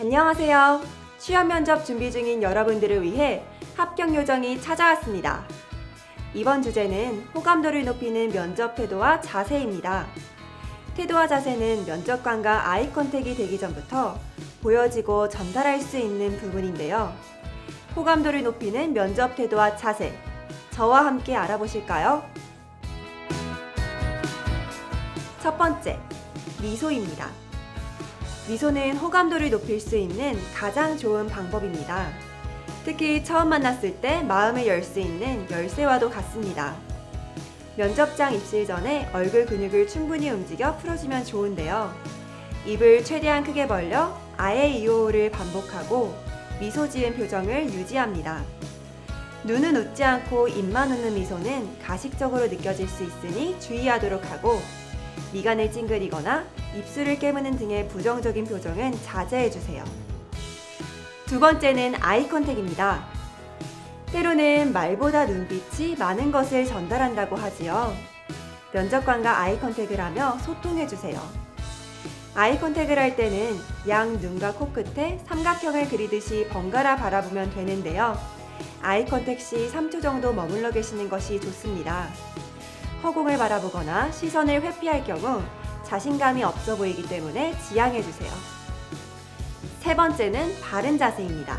안녕하세요. 취업 면접 준비 중인 여러분들을 위해 합격 요정이 찾아왔습니다. 이번 주제는 호감도를 높이는 면접 태도와 자세입니다. 태도와 자세는 면접관과 아이 컨택이 되기 전부터 보여지고 전달할 수 있는 부분인데요. 호감도를 높이는 면접 태도와 자세. 저와 함께 알아보실까요? 첫 번째, 미소입니다. 미소는 호감도를 높일 수 있는 가장 좋은 방법입니다. 특히 처음 만났을 때 마음을 열 수 있는 열쇠와도 같습니다. 면접장 입실 전에 얼굴 근육을 충분히 움직여 풀어주면 좋은데요. 입을 최대한 크게 벌려 아예 이호를 반복하고 미소 지은 표정을 유지합니다. 눈은 웃지 않고 입만 웃는 미소는 가식적으로 느껴질 수 있으니 주의하도록 하고 미간을 찡그리거나 입술을 깨무는 등의 부정적인 표정은 자제해 주세요. 두 번째는 아이 컨택입니다. 때로는 말보다 눈빛이 많은 것을 전달한다고 하지요. 면접관과 아이 컨택을 하며 소통해 주세요. 아이 컨택을 할 때는 양 눈과 코끝에 삼각형을 그리듯이 번갈아 바라보면 되는데요. 아이 컨택 시 3초 정도 머물러 계시는 것이 좋습니다. 허공을 바라보거나 시선을 회피할 경우 자신감이 없어 보이기 때문에 지양해 주세요. 세 번째는 바른 자세입니다.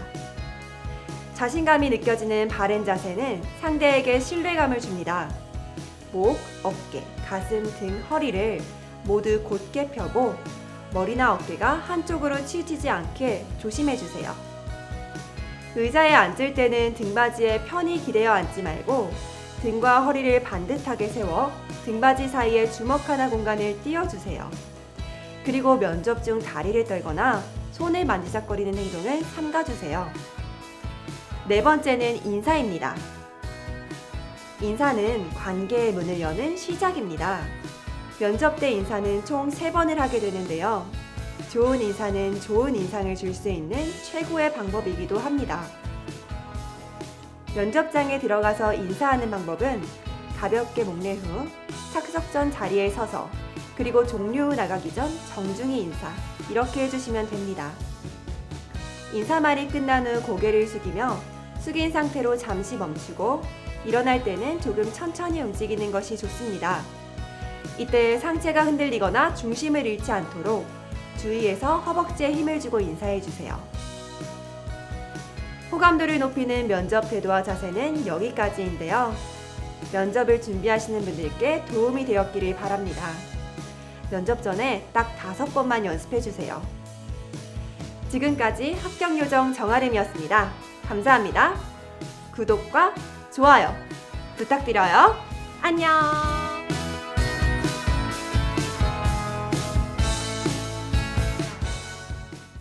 자신감이 느껴지는 바른 자세는 상대에게 신뢰감을 줍니다. 목, 어깨, 가슴 등 허리를 모두 곧게 펴고 머리나 어깨가 한쪽으로 치우치지 않게 조심해 주세요. 의자에 앉을 때는 등받이에 편히 기대어 앉지 말고 등과 허리를 반듯하게 세워 등받이 사이에 주먹 하나 공간을 띄워주세요. 그리고 면접 중 다리를 떨거나 손을 만지작거리는 행동을 삼가주세요. 네 번째는 인사입니다. 인사는 관계의 문을 여는 시작입니다. 면접 때 인사는 총 3번을 하게 되는데요. 좋은 인사는 좋은 인상을 줄 수 있는 최고의 방법이기도 합니다. 면접장에 들어가서 인사하는 방법은 가볍게 목내 후 착석 전 자리에 서서 그리고 종료 후 나가기 전 정중히 인사 이렇게 해주시면 됩니다. 인사말이 끝난 후 고개를 숙이며 숙인 상태로 잠시 멈추고 일어날 때는 조금 천천히 움직이는 것이 좋습니다. 이때 상체가 흔들리거나 중심을 잃지 않도록 주위에서 허벅지에 힘을 주고 인사해 주세요. 호감도를 높이는 면접 태도와 자세는 여기까지인데요. 면접을 준비하시는 분들께 도움이 되었기를 바랍니다. 면접 전에 딱 다섯 번만 연습해 주세요. 지금까지 합격 요정 정아름이었습니다. 감사합니다. 구독과 좋아요 부탁드려요. 안녕!